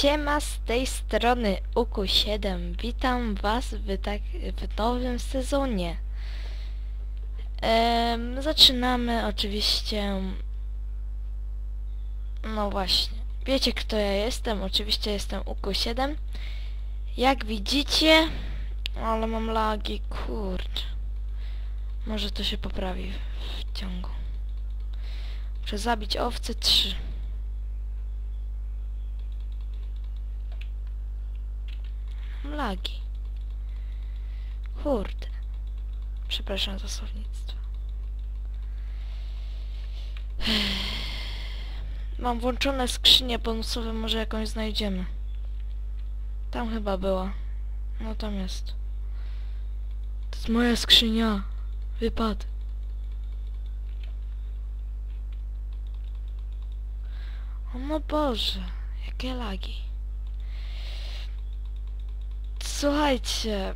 Siema z tej strony Uku7. Witam was w, tak, w nowym sezonie. Em, zaczynamy oczywiście... No właśnie. Wiecie kto ja jestem? Oczywiście jestem Uku7. Jak widzicie... Ale mam lagi, kurczę. Może to się poprawi w ciągu. Muszę zabić owce 3. lagi. Kurde. Przepraszam za słownictwo. Mam włączone skrzynie bonusowe, może jakąś znajdziemy. Tam chyba była. No tam jest. To jest moja skrzynia. Wypad. O no Boże, jakie lagi. Słuchajcie,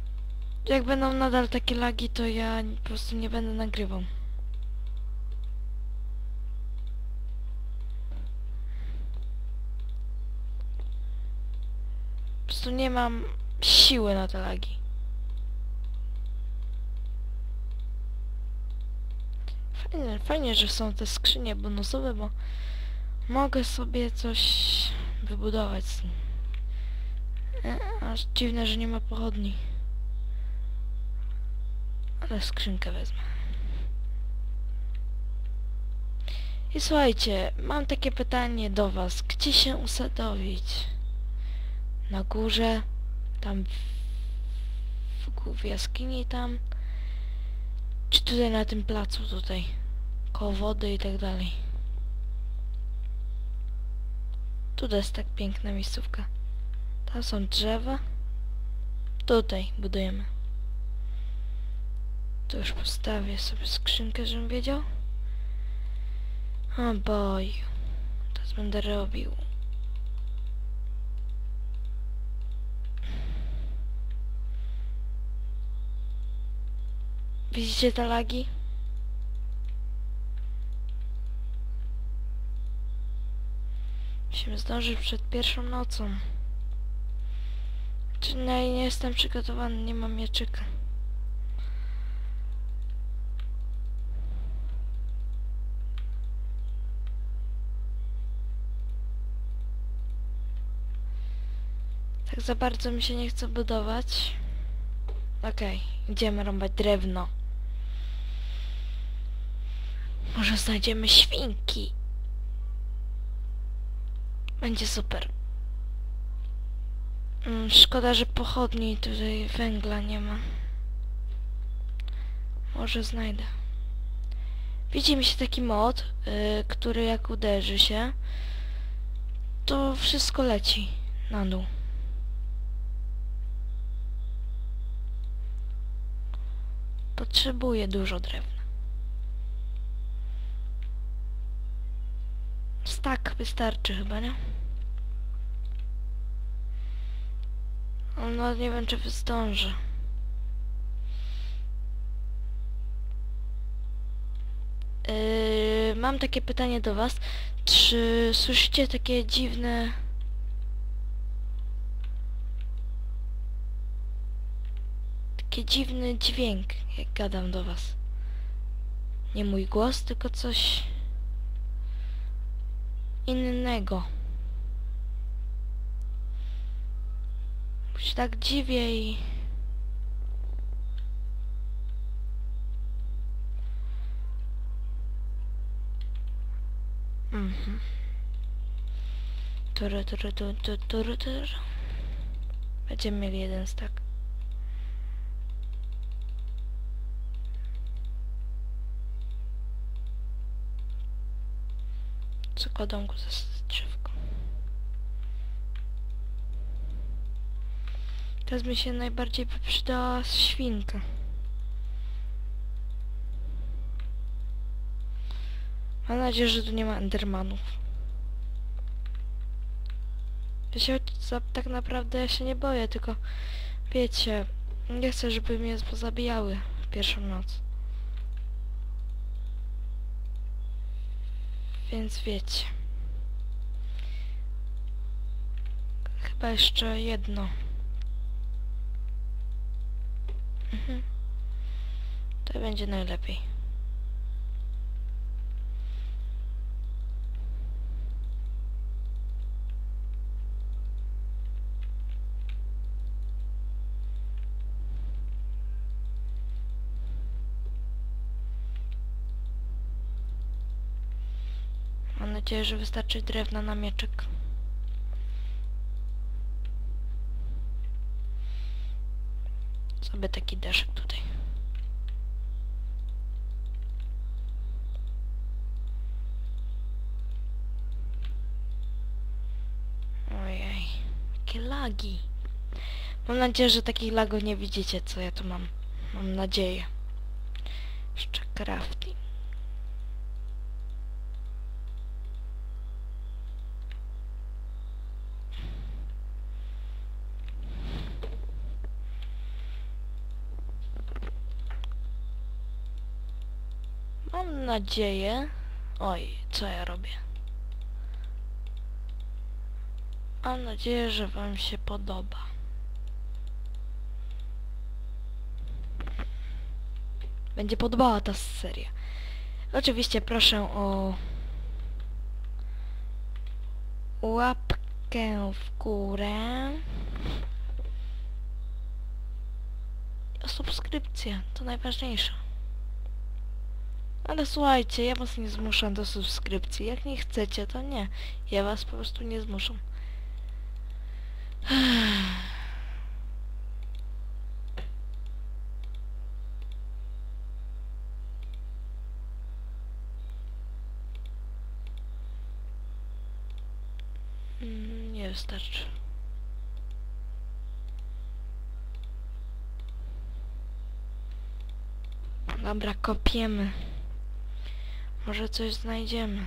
jak będą nadal takie lagi, to ja po prostu nie będę nagrywał. Po prostu nie mam siły na te lagi. Fajnie, fajnie, że są te skrzynie bonusowe, bo mogę sobie coś wybudować z nim. Aż dziwne, że nie ma pochodni. Ale skrzynkę wezmę. I słuchajcie, mam takie pytanie do was. Gdzie się usadowić? Na górze? Tam w, w, jaskini tam? Czy tutaj na tym placu tutaj? Koło wody i tak dalej. Tu jest tak piękna miejscówka. Tam są drzewa. Tutaj budujemy. Tu już postawię sobie skrzynkę, żebym wiedział. O boju. Teraz będę robił. Widzicie te lagi? Musimy zdążyć przed pierwszą nocą. Czy nie, nie jestem przygotowany, nie mam mieczyka. Tak za bardzo mi się nie chce budować. Okej, idziemy rąbać drewno. Może znajdziemy świnki. Będzie super. Mm, Szkoda, że pochodni tutaj węgla nie ma. Może znajdę. Widzi mi się taki mod, y, który jak uderzy się, to wszystko leci na dół. Potrzebuję dużo drewna. Stak wystarczy chyba, nie? No nie wiem czy zdążę. Yy, mam takie pytanie do was. Czy słyszycie takie dziwne... Taki dziwny dźwięk, jak gadam do was. Nie mój głos, tylko coś innego. Się tak dziwię i... Mhm. Turu, turu, turu, turu, turu. Będziemy mieli jeden stak. Zakładam go za drzewko. Teraz mi się najbardziej przydała świnka. Mam nadzieję, że tu nie ma endermanów. Ja się tak naprawdę ja się nie boję, tylko wiecie, nie chcę, żeby mnie pozabijały w pierwszą noc. Więc wiecie. Chyba jeszcze jedno. Mhm. To będzie najlepiej. Mam nadzieję, że wystarczy drewna na mieczek. Sobie taki deszek tutaj. Ojej, jakie lagi. Mam nadzieję, że takich lagów nie widzicie, co ja tu mam. Mam nadzieję. Jeszcze crafting. Mam nadzieję... Oj, co ja robię? Mam nadzieję, że wam się podoba. Będzie podobała ta seria. Oczywiście proszę o łapkę w górę. O subskrypcję, to najważniejsze. Ale słuchajcie, ja was nie zmuszam do subskrypcji. Jak nie chcecie, to nie. Ja was po prostu nie zmuszam. Mm, Nie wystarczy. Dobra, kopiemy. Znajdziemy.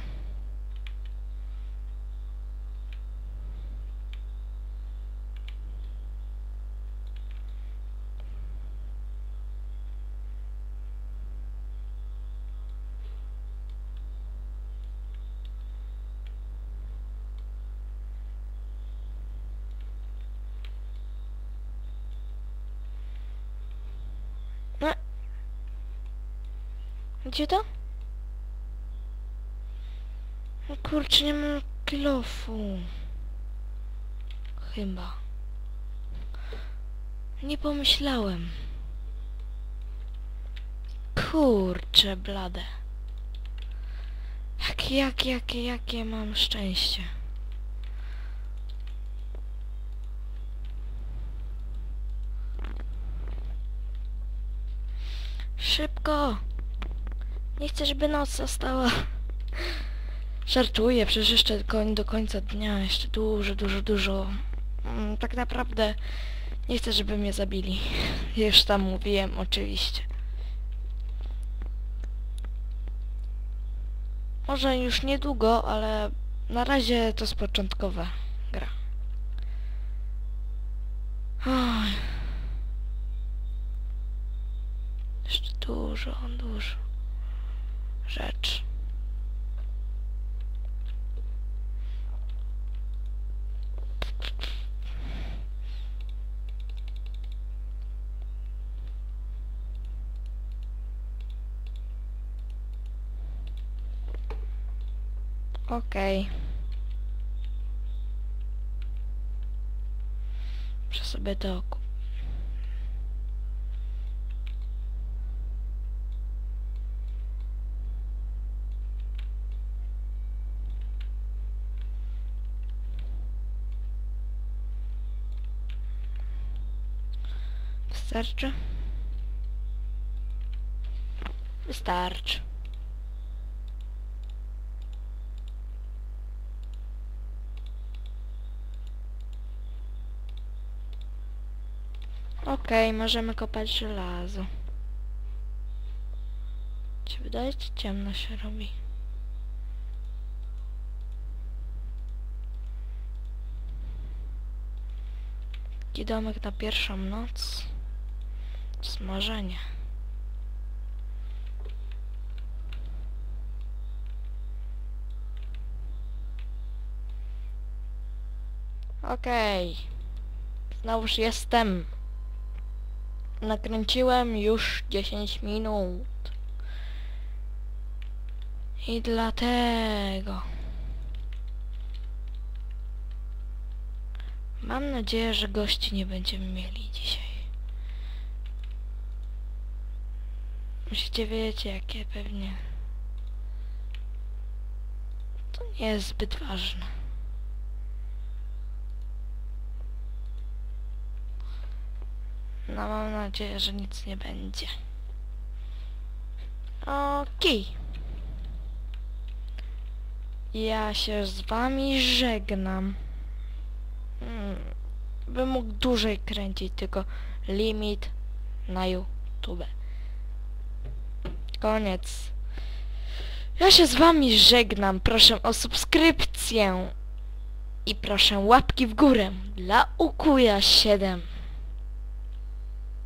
No. Gdzie to? Kurczę, nie mam kilofu. Chyba. Nie pomyślałem. Kurczę, blade. Jak, jak, jakie, jakie mam szczęście. Szybko! Nie chcę, żeby noc została. Żartuję, przecież jeszcze do końca dnia, jeszcze dużo, dużo, dużo. Mm, Tak naprawdę nie chcę, żeby mnie zabili. Już tam mówiłem, oczywiście. Może już niedługo, ale na razie to jest początkowa gra. Oj. Jeszcze dużo, dużo rzeczy. Okej. Muszę sobie to. Wystarczy? Wystarczy. Okej, możemy kopać żelazo. Ci wydaje, czy ciemno się robi? Taki domek na pierwszą noc. Smażenie. Okej. Znowuż jestem. Nakręciłem już 10 minut. I dlatego... Mam nadzieję, że gości nie będziemy mieli dzisiaj. Musicie wiedzieć, jakie pewnie... To nie jest zbyt ważne. No mam nadzieję, że nic nie będzie. Okej. Ja się z wami żegnam. Hmm, bym mógł dłużej kręcić, tylko limit na YouTube. Koniec. Ja się z wami żegnam. Proszę o subskrypcję. I proszę łapki w górę dla Ukuja 7.